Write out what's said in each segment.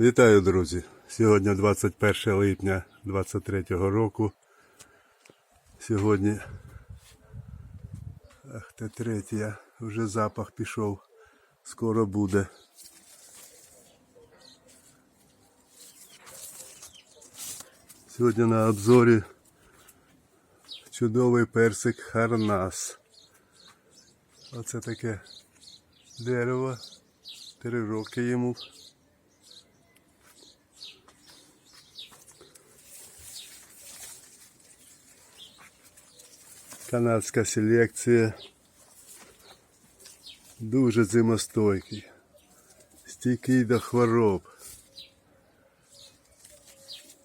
Вітаю, друзі! Сьогодні 21 липня 23 року. Сьогодні ах, те третє, вже запах пішов. Скоро буде. Сьогодні на обзорі чудовий персик Харнас. Оце таке дерево. Три роки йому. Канадська селекція. Дуже зимостойкий. Стійкий до хвороб.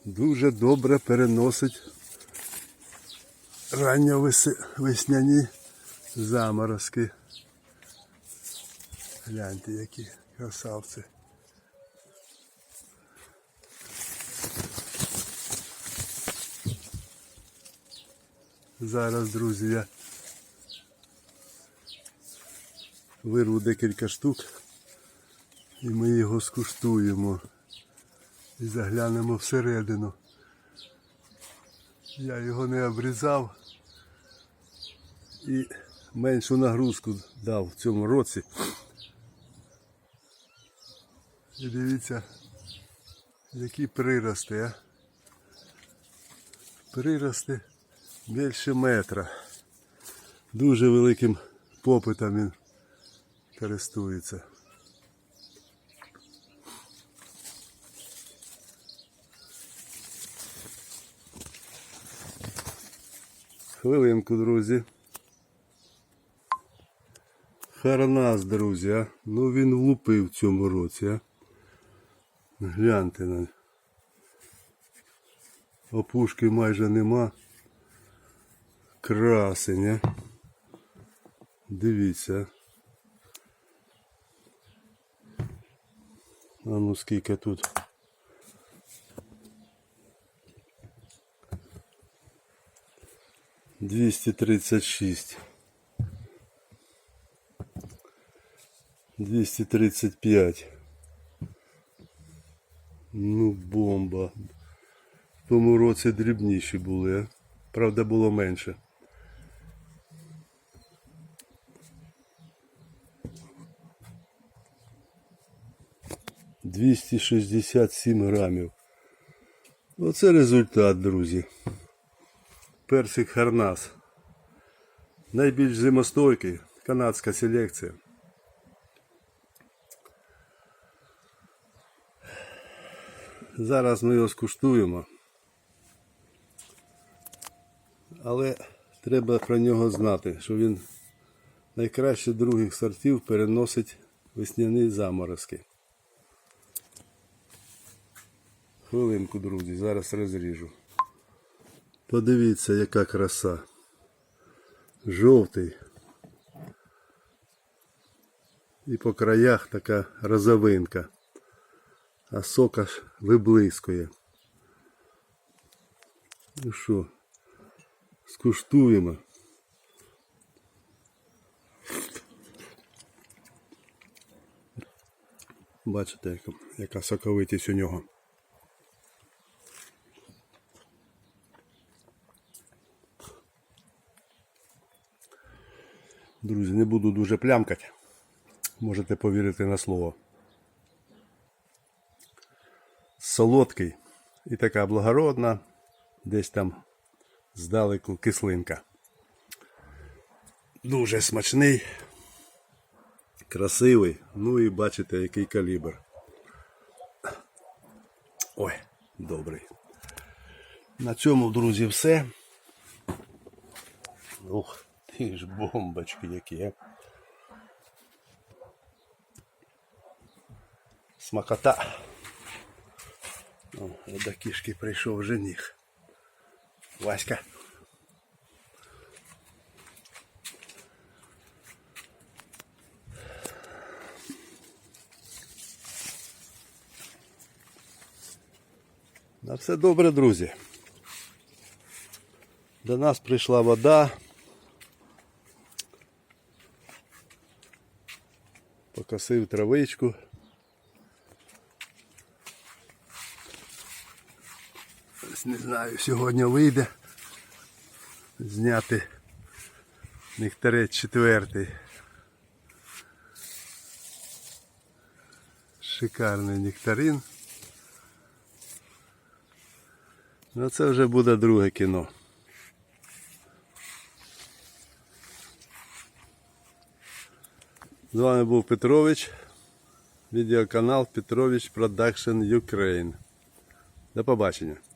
Дуже добре переносить ранньовесняні заморозки. Гляньте, які красавці. Зараз, друзі, я вирву декілька штук і ми його скуштуємо і заглянемо всередину. Я його не обрізав і меншу нагрузку дав в цьому році. І дивіться, які прирости, а? Прирости більше метра. Дуже великим попитом він користується. Хвилинку, друзі. Харнас, друзі, а. Ну він влупив в цьому році, а. Гляньте на. Опушки майже нема. Красень, а. Дивіться. А ну скільки тут. Двісті тридцять шість. Двісті тридцять п'ять. Ну, бомба. В тому році дрібніші були, а? Правда, було менше. Двісті шістдесят сім грамів. Оце результат, друзі. Персик Харнас. Найбільш зимостойкий. Канадська селекція. Зараз ми його скуштуємо. Але треба про нього знати, що він найкраще других сортів переносить весняні заморозки. Хвилинку, друзі, зараз розріжу. Подивіться, яка краса. Жовтий. І по краях така розовинка. А сок аж виблискує. Ну що, скуштуємо. Бачите, яка соковитість у нього. Друзі, не буду дуже плямкати. Можете повірити на слово. Солодкий і така благородна, десь там здалеку кислинка. Дуже смачний, красивий, ну і бачите, який калібр. Ой, добрий. На цьому, друзі, все. Ух, ти ж бомбочки які. а. Смакота. О, до кішки прийшов жених. Васька. На все добре, друзі. До нас прийшла вода. покосив травичку. Ось не знаю, сьогодні вийде зняти нехтарець четвертий. Шикарний нектарин. Ну це вже буде друге кіно. З вами був Петрович, відеоканал Петрович Продакшн Ukraine. До побачення.